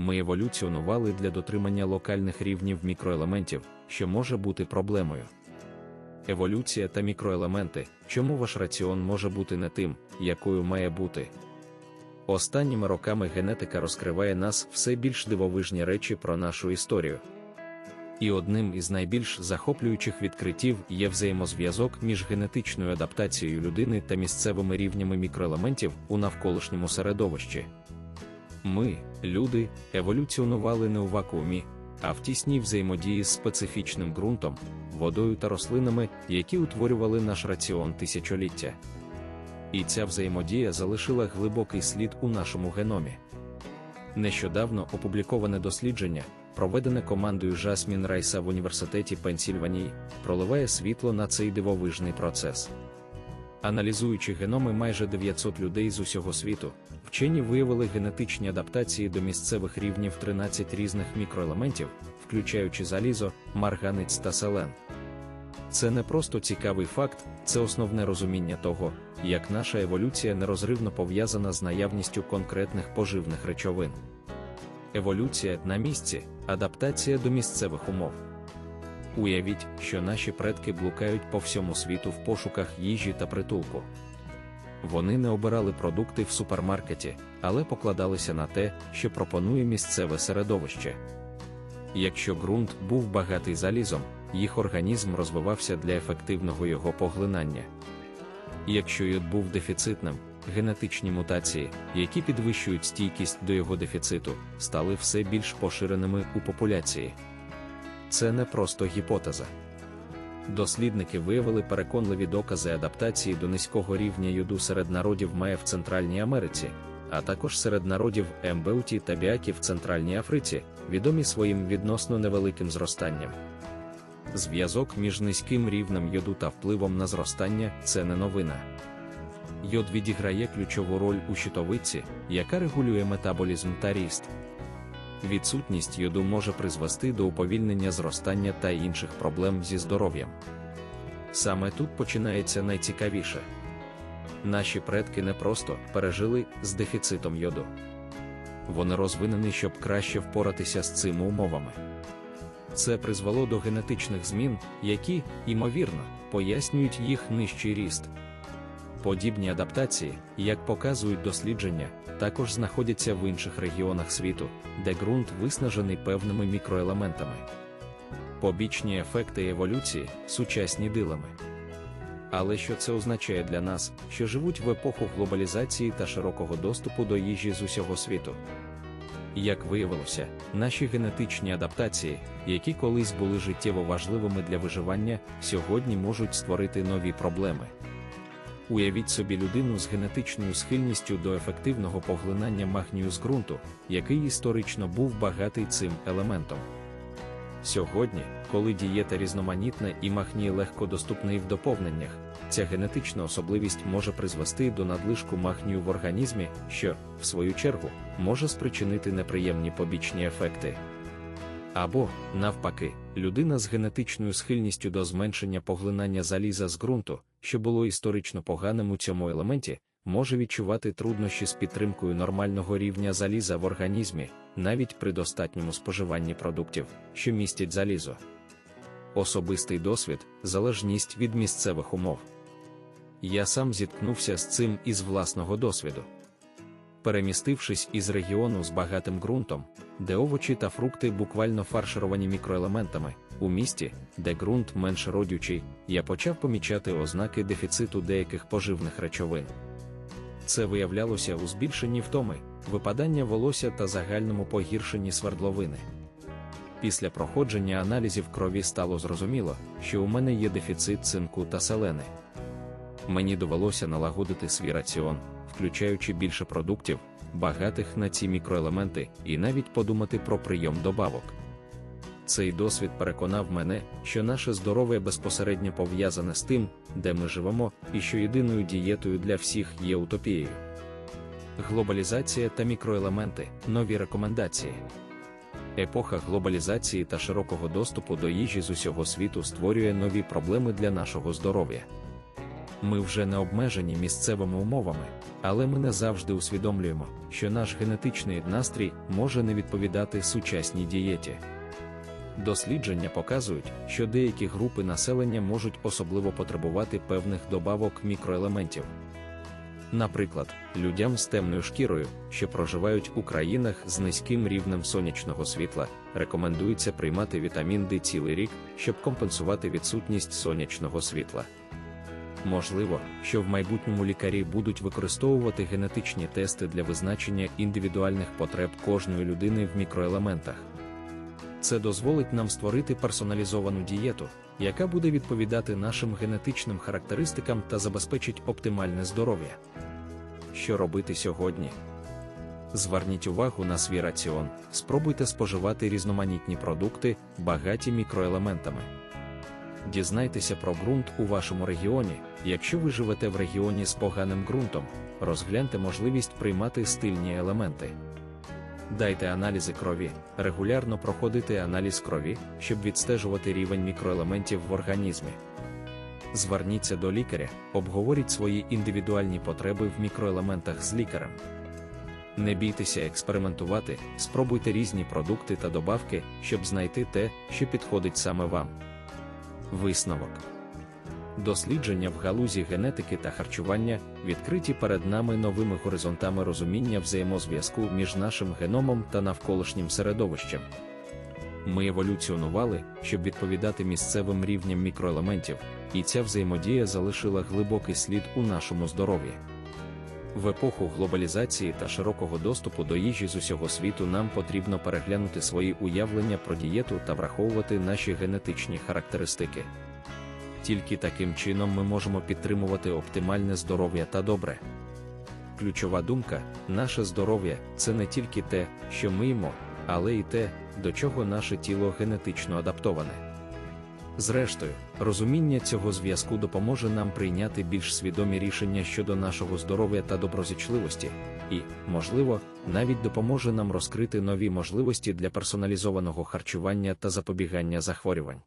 Ми еволюціонували для дотримання локальних рівнів мікроелементів, що може бути проблемою. Еволюція та мікроелементи, чому ваш раціон може бути не тим, якою має бути. Останніми роками генетика розкриває нас все більш дивовижні речі про нашу історію. І одним із найбільш захоплюючих відкриттів є взаємозв'язок між генетичною адаптацією людини та місцевими рівнями мікроелементів у навколишньому середовищі. Ми, люди, еволюціонували не у вакуумі, а в тісній взаємодії з специфічним ґрунтом, водою та рослинами, які утворювали наш раціон тисячоліття. І ця взаємодія залишила глибокий слід у нашому геномі. Нещодавно опубліковане дослідження, проведене командою Жасмін Райса в університеті Пенсільванії, проливає світло на цей дивовижний процес. Аналізуючи геноми майже 900 людей з усього світу, вчені виявили генетичні адаптації до місцевих рівнів 13 різних мікроелементів, включаючи залізо, марганець та селен. Це не просто цікавий факт, це основне розуміння того, як наша еволюція нерозривно пов'язана з наявністю конкретних поживних речовин. Еволюція на місці, адаптація до місцевих умов. Уявіть, що наші предки блукають по всьому світу в пошуках їжі та притулку. Вони не обирали продукти в супермаркеті, але покладалися на те, що пропонує місцеве середовище. Якщо ґрунт був багатий залізом, їх організм розвивався для ефективного його поглинання. Якщо йод був дефіцитним, генетичні мутації, які підвищують стійкість до його дефіциту, стали все більш поширеними у популяції. Це не просто гіпотеза. Дослідники виявили переконливі докази адаптації до низького рівня йоду серед народів Має в Центральній Америці, а також серед народів Ембеуті та Біакі в Центральній Африці, відомі своїм відносно невеликим зростанням. Зв'язок між низьким рівнем йоду та впливом на зростання це не новина. Йод відіграє ключову роль у щитовидці, яка регулює метаболізм та ріст. Відсутність йоду може призвести до уповільнення зростання та інших проблем зі здоров'ям. Саме тут починається найцікавіше. Наші предки не просто пережили з дефіцитом йоду. Вони розвинені, щоб краще впоратися з цими умовами. Це призвело до генетичних змін, які, ймовірно, пояснюють їх нижчий ріст. Подібні адаптації, як показують дослідження, також знаходяться в інших регіонах світу, де ґрунт виснажений певними мікроелементами. Побічні ефекти еволюції сучасні дилеми. Але що це означає для нас, що живуть в епоху глобалізації та широкого доступу до їжі з усього світу? Як виявилося, наші генетичні адаптації, які колись були життєво важливими для виживання, сьогодні можуть створити нові проблеми. Уявіть собі людину з генетичною схильністю до ефективного поглинання магнію з ґрунту, який історично був багатий цим елементом. Сьогодні, коли дієта різноманітна і магній легко доступний в доповненнях, ця генетична особливість може призвести до надлишку магнію в організмі, що, в свою чергу, може спричинити неприємні побічні ефекти. Або, навпаки, людина з генетичною схильністю до зменшення поглинання заліза з ґрунту, що було історично поганим у цьому елементі, може відчувати труднощі з підтримкою нормального рівня заліза в організмі, навіть при достатньому споживанні продуктів, що містять залізо. Особистий досвід, залежність від місцевих умов. Я сам зіткнувся з цим із власного досвіду. Перемістившись із регіону з багатим ґрунтом, де овочі та фрукти буквально фаршировані мікроелементами, у місті, де ґрунт менш родючий, я почав помічати ознаки дефіциту деяких поживних речовин. Це виявлялося у збільшенні втоми, випадання волосся та загальному погіршенні свердловини. Після проходження аналізів крові стало зрозуміло, що у мене є дефіцит цинку та селени. Мені довелося налагодити свій раціон, включаючи більше продуктів, багатих на ці мікроелементи, і навіть подумати про прийом добавок. Цей досвід переконав мене, що наше здоров'я безпосередньо пов'язане з тим, де ми живемо, і що єдиною дієтою для всіх є утопією. Глобалізація та мікроелементи нові рекомендації. Епоха глобалізації та широкого доступу до їжі з усього світу створює нові проблеми для нашого здоров'я. Ми вже не обмежені місцевими умовами, але ми не завжди усвідомлюємо, що наш генетичний настрій може не відповідати сучасній дієті. Дослідження показують, що деякі групи населення можуть особливо потребувати певних добавок мікроелементів. Наприклад, людям з темною шкірою, що проживають у країнах з низьким рівнем сонячного світла, рекомендується приймати вітамін D цілий рік, щоб компенсувати відсутність сонячного світла. Можливо, що в майбутньому лікарі будуть використовувати генетичні тести для визначення індивідуальних потреб кожної людини в мікроелементах. Це дозволить нам створити персоналізовану дієту, яка буде відповідати нашим генетичним характеристикам та забезпечить оптимальне здоров'я. Що робити сьогодні? Зверніть увагу на свій раціон, спробуйте споживати різноманітні продукти, багаті мікроелементами. Дізнайтеся про ґрунт у вашому регіоні. Якщо ви живете в регіоні з поганим ґрунтом, розгляньте можливість приймати стильні елементи. Дайте аналізи крові, регулярно проходити аналіз крові, щоб відстежувати рівень мікроелементів в організмі. Зверніться до лікаря, обговоріть свої індивідуальні потреби в мікроелементах з лікарем. Не бійтеся експериментувати, спробуйте різні продукти та добавки, щоб знайти те, що підходить саме вам. Висновок Дослідження в галузі генетики та харчування відкриті перед нами новими горизонтами розуміння взаємозв'язку між нашим геномом та навколишнім середовищем. Ми еволюціонували, щоб відповідати місцевим рівням мікроелементів, і ця взаємодія залишила глибокий слід у нашому здоров'ї. В епоху глобалізації та широкого доступу до їжі з усього світу нам потрібно переглянути свої уявлення про дієту та враховувати наші генетичні характеристики. Тільки таким чином ми можемо підтримувати оптимальне здоров'я та добре. Ключова думка: наше здоров'я це не тільки те, що ми їмо, але й те, до чого наше тіло генетично адаптоване. Зрештою, розуміння цього зв'язку допоможе нам прийняти більш свідомі рішення щодо нашого здоров'я та доброзичливості, і, можливо, навіть допоможе нам розкрити нові можливості для персоналізованого харчування та запобігання захворювань.